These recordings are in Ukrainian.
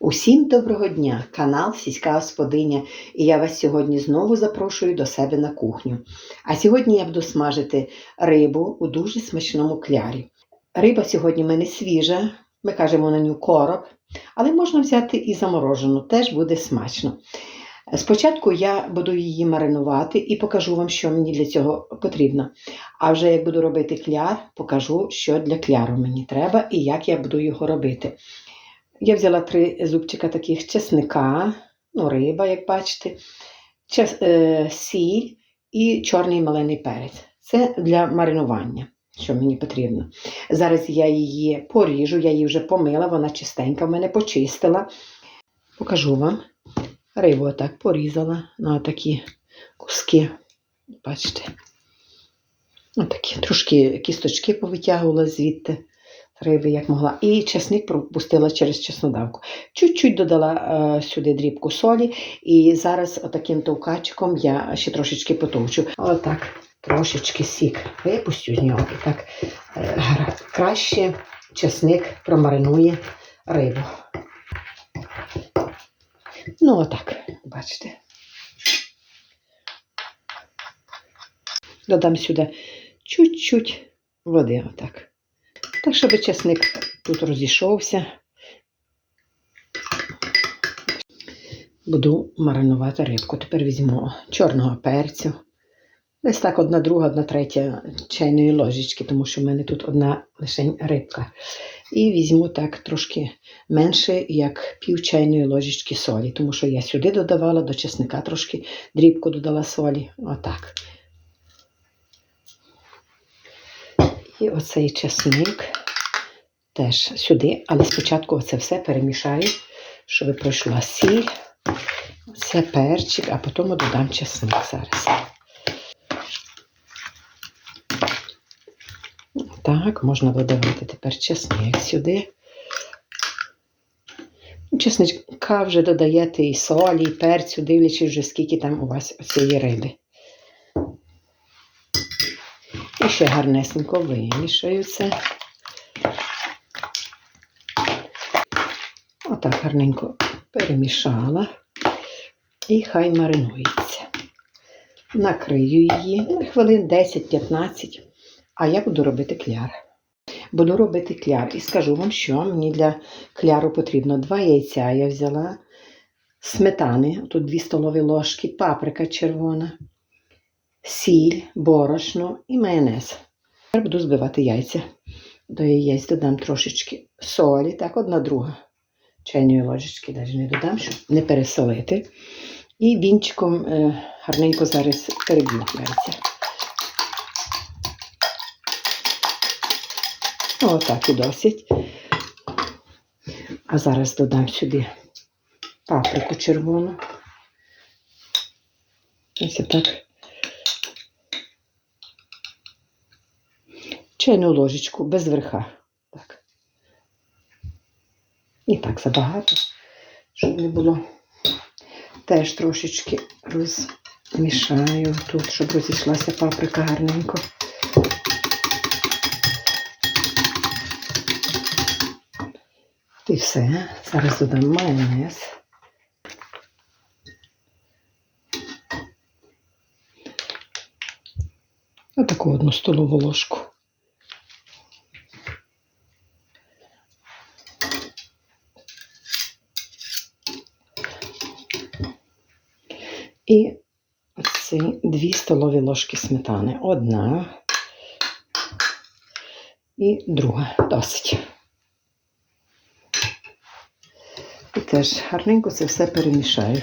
Усім доброго дня! Канал Сільська Господиня, і я вас сьогодні знову запрошую до себе на кухню. А сьогодні я буду смажити рибу у дуже смачному клярі. Риба сьогодні в мене свіжа, ми кажемо на нього короб, але можна взяти і заморожену, теж буде смачно. Спочатку я буду її маринувати і покажу вам, що мені для цього потрібно. А вже як буду робити кляр, покажу, що для кляру мені треба і як я буду його робити. Я взяла три зубчика таких чесника, ну, риба, як бачите, час, е, сіль і чорний малений перець. Це для маринування, що мені потрібно. Зараз я її поріжу, я її вже помила, вона чистенька, в мене почистила. Покажу вам. Рибу отак порізала на такі куски. Бачите? Отакі трошки кісточки повитягувала звідти риби, як могла. І чесник пропустила через чеснодавку. Чуть-чуть додала е, сюди дрібку солі, і зараз отаким товкачиком я ще трошечки потовчу. Отак, трошечки сік випустю з нього. І так е, краще чесник промаринує рибу. Ну, отак, бачите. Додам сюди чуть-чуть води, отак. Так, щоб чесник тут розійшовся. Буду маринувати рибку. Тепер візьму чорного перцю. Десь так одна друга, одна третя чайної ложечки, тому що в мене тут одна лише рибка. І візьму так трошки менше, як пів чайної ложечки солі, тому що я сюди додавала до чесника трошки дрібку додала солі. Отак. І оцей чесник теж сюди, але спочатку це все перемішаю, щоб пройшла сіль, це перчик, а потім додам чесник зараз. Так, можна додавати тепер чесник сюди. Чесничка вже додаєте і солі, і перцю, дивлячись вже, скільки там у вас цієї риби. І ще гарнесенько вимішаю це. Отак гарненько перемішала. І хай маринується. Накрию її на хвилин 10-15. А я буду робити кляр. Буду робити кляр і скажу вам, що мені для кляру потрібно два яйця. Я взяла сметани, тут 2 столові ложки, паприка червона, сіль, борошно і майонез. Тепер буду збивати яйця. До яєць додам трошечки солі, так, одна друга. Чайної ложечки навіть не додам, щоб не пересолити. І вінчиком е, гарненько зараз переб'ю. Отак і досить. А зараз додам сюди паприку червону. Ось так. Чайну ложечку без верха. Так. І так забагато, щоб не було. Теж трошечки розмішаю тут, щоб розійшлася паприка гарненько. І все. Зараз додам майонез. Отаку одну столову ложку. І ці дві столові ложки сметани. Одна і друга. Досить. І теж гарненько це все перемішаю.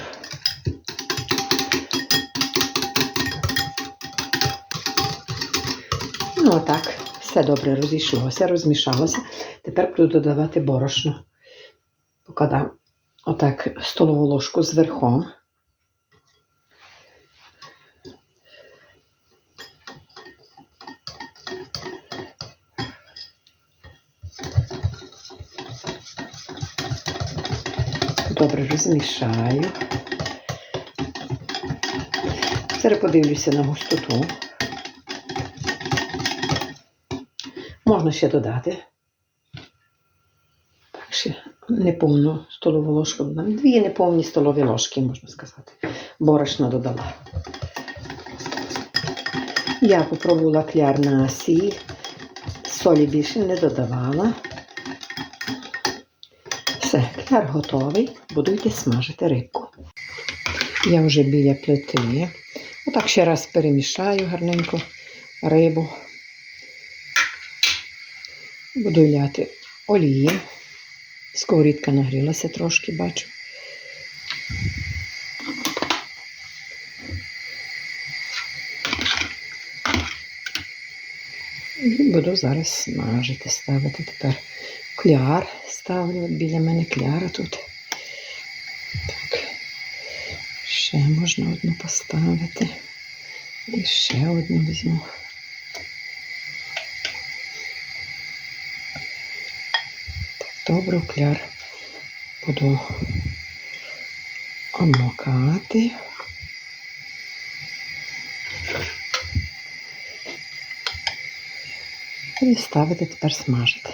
Ну, отак, все добре розійшлося, розмішалося. Тепер буду додавати борошно. Покладам отак столову ложку з верхом. Добре розмішаю. Зараз подивлюся на густоту. Можна ще додати. Так, ще неповну столову ложку, додам. дві неповні столові ложки, можна сказати. Борошна додала. Я попробувала кляр на сіль, солі більше не додавала. Все, кляр готовий, буду йти смажити рибку. Я вже біля плити. Отак ще раз перемішаю гарненько рибу. Буду ляти олії. Сковорідка нагрілася трошки, бачу. І буду зараз смажити, ставити тепер кляр. Ставлю от біля мене кляра тут. Так. Ще можна одну поставити. І ще одну візьму. Добре, в кляр буду обмокати. І ставити тепер смажити.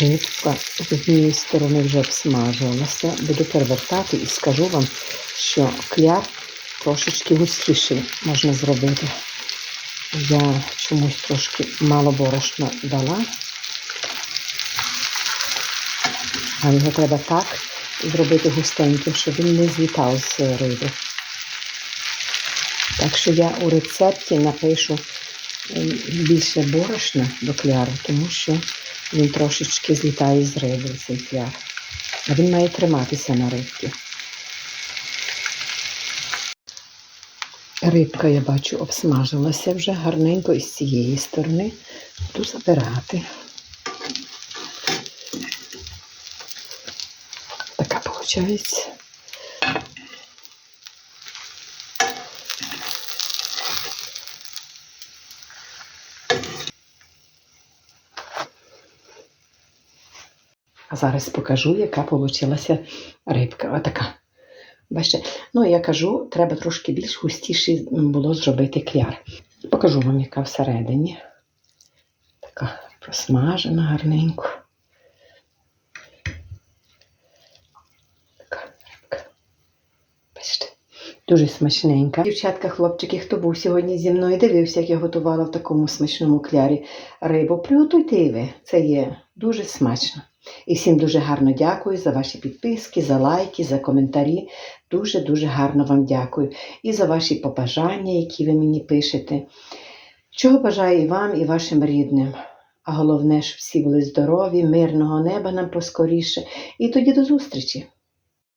Рибка з однієї сторони вже обсмажувалася. Буду перевертати і скажу вам, що кляр трошечки густіший можна зробити. Я чомусь трошки мало борошна дала. А його треба так зробити густеньким, щоб він не злітав з риби. Так що я у рецепті напишу ем, більше борошна до кляру, тому що він трошечки злітає з риби, цей кляр. А він має триматися на рибці. Рибка, я бачу, обсмажилася вже гарненько із цієї сторони. Буду забирати. Така виходить. Зараз покажу, яка вийшла рибка. Отака. Бачите, ну я кажу, треба трошки більш густіше було зробити кляр. Покажу вам, яка всередині. Така просмажена гарненько. Така рибка. Бачите, дуже смачненька. Дівчатка, хлопчики, хто був сьогодні зі мною, дивився, як я готувала в такому смачному клярі рибу. Приготуйте і ви. Це є дуже смачно. І всім дуже гарно дякую за ваші підписки, за лайки, за коментарі. Дуже-дуже гарно вам дякую. І за ваші побажання, які ви мені пишете. Чого бажаю і вам, і вашим рідним. А головне, щоб всі були здорові, мирного неба нам поскоріше. І тоді до зустрічі!